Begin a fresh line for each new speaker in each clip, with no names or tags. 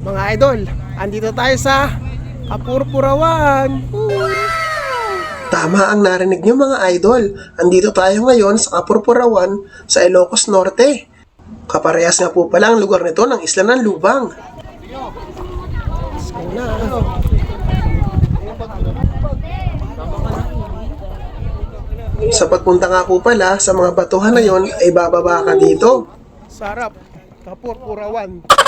Mga idol, andito tayo sa Kapurpurawan.
Tama ang narinig niyo mga idol. Andito tayo ngayon sa Kapurpurawan sa Ilocos Norte. Kaparehas nga po pala ang lugar nito ng Isla ng Lubang. Sa pagpunta nga po pala sa mga batuhan na yon ay bababa ka dito.
sarap. Kapurpurawan.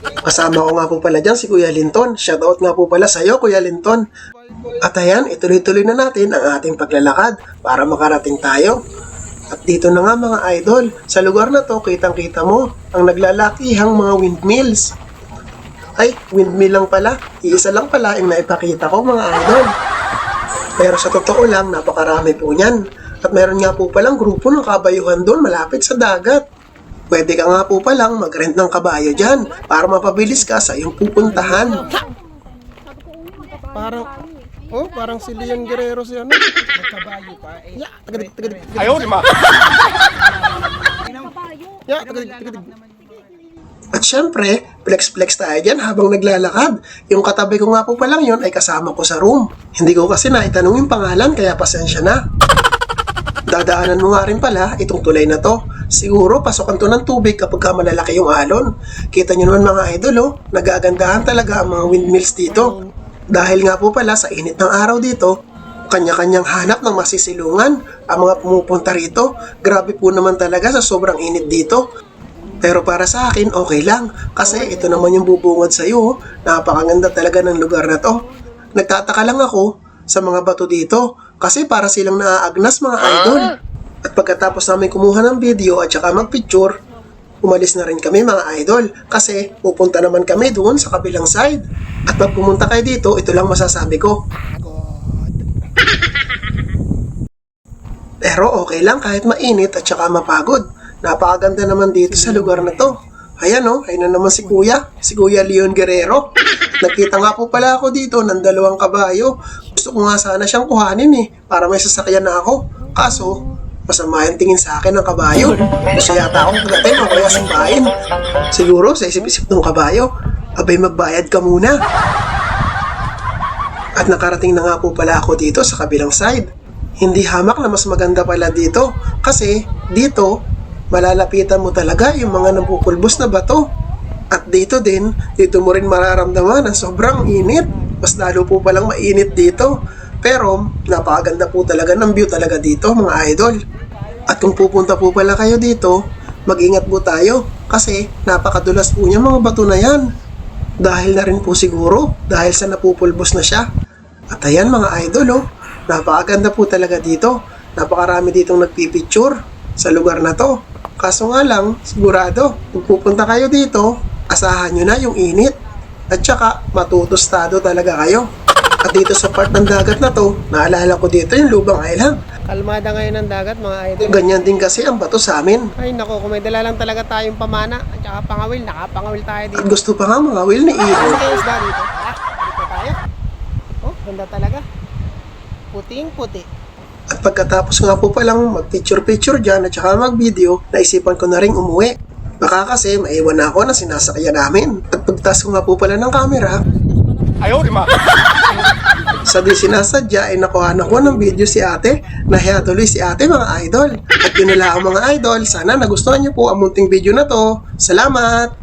Kasama ko nga po pala dyan si Kuya Linton. Shoutout nga po pala sa iyo Kuya Linton. At ayan, ituloy-tuloy na natin ang ating paglalakad para makarating tayo. At dito na nga mga idol, sa lugar na to, kitang-kita mo ang naglalakihang mga windmills. Ay, windmill lang pala. Iisa lang pala ang naipakita ko mga idol. Pero sa totoo lang, napakarami po niyan. At meron nga po palang grupo ng kabayuhan doon malapit sa dagat. Pwede ka nga po palang mag-rent ng kabayo dyan para mapabilis ka sa iyong pupuntahan.
Parang, oh, parang si Leon Guerrero si ano. Nagkabayo pa eh. Ya, tagadig, tagadig.
Ayaw, lima.
Ya, tagadig, tagadig.
At syempre, flex-flex tayo dyan habang naglalakad. Yung katabi ko nga po palang yun ay kasama ko sa room. Hindi ko kasi naitanong yung pangalan kaya pasensya na. Dadaanan mo nga rin pala itong tulay na to. Siguro pasokan to ng tubig kapag ka malalaki yung alon. Kita nyo naman mga idol oh, nagagandahan talaga ang mga windmills dito. Dahil nga po pala sa init ng araw dito, kanya-kanyang hanap ng masisilungan ang mga pumupunta rito. Grabe po naman talaga sa sobrang init dito. Pero para sa akin, okay lang. Kasi ito naman yung bubungad sa iyo. Napakaganda talaga ng lugar na to. Nagtataka lang ako sa mga bato dito. Kasi para silang naaagnas mga idol. At pagkatapos namin kumuha ng video at saka magpicture, umalis na rin kami mga idol. Kasi pupunta naman kami doon sa kabilang side. At pag pumunta kayo dito, ito lang masasabi ko. Pero okay lang kahit mainit at saka mapagod. Napakaganda naman dito sa lugar na to. Ayan o, ayun na naman si Kuya, si Kuya Leon Guerrero. Nakita nga po pala ako dito ng dalawang kabayo. Gusto ko nga sana siyang kuhanin eh, para may sasakyan na ako. Kaso, masama yung tingin sa akin ng kabayo. Gusto yata akong pagatin o kaya simbahin. Siguro sa isip-isip ng kabayo, abay magbayad ka muna. At nakarating na nga po pala ako dito sa kabilang side. Hindi hamak na mas maganda pala dito. Kasi dito, malalapitan mo talaga yung mga napupulbos na bato. At dito din, dito mo rin mararamdaman ang sobrang init. Mas lalo po palang mainit dito. Pero, napakaganda po talaga ng view talaga dito mga idol. At kung pupunta po pala kayo dito, mag-ingat po tayo. Kasi napakadulas po niya mga bato na yan. Dahil na rin po siguro, dahil sa napupulbos na siya. At ayan mga idol oh, napakaganda po talaga dito. Napakarami ditong nagpipicture sa lugar na to. Kaso nga lang, sigurado, kung pupunta kayo dito, asahan nyo na yung init. At saka, matutostado talaga kayo. At dito sa part ng dagat na to, naalala ko dito yung Lubang Island.
Kalmada ngayon ng dagat, mga idol.
Ganyan din kasi ang bato sa amin.
Ay nako, kung may dala lang talaga tayong pamana at saka pangawil, nakapangawil tayo
At
dito.
gusto pa nga mga will ni
Ano
Iho.
kayo isda dito? Ah, dito tayo. Oh, ganda talaga. Puting puti.
At pagkatapos nga po palang mag-picture-picture dyan at saka mag-video, naisipan ko na rin umuwi. Baka kasi maiwan na ako na sinasakyan namin. At pagtas ko nga po pala ng camera,
Ayaw, lima.
sa di sinasadya ay nakuha na ko ng video si ate. Nahiya tuloy si ate mga idol. At yun na lang mga idol. Sana nagustuhan niyo po ang munting video na to. Salamat!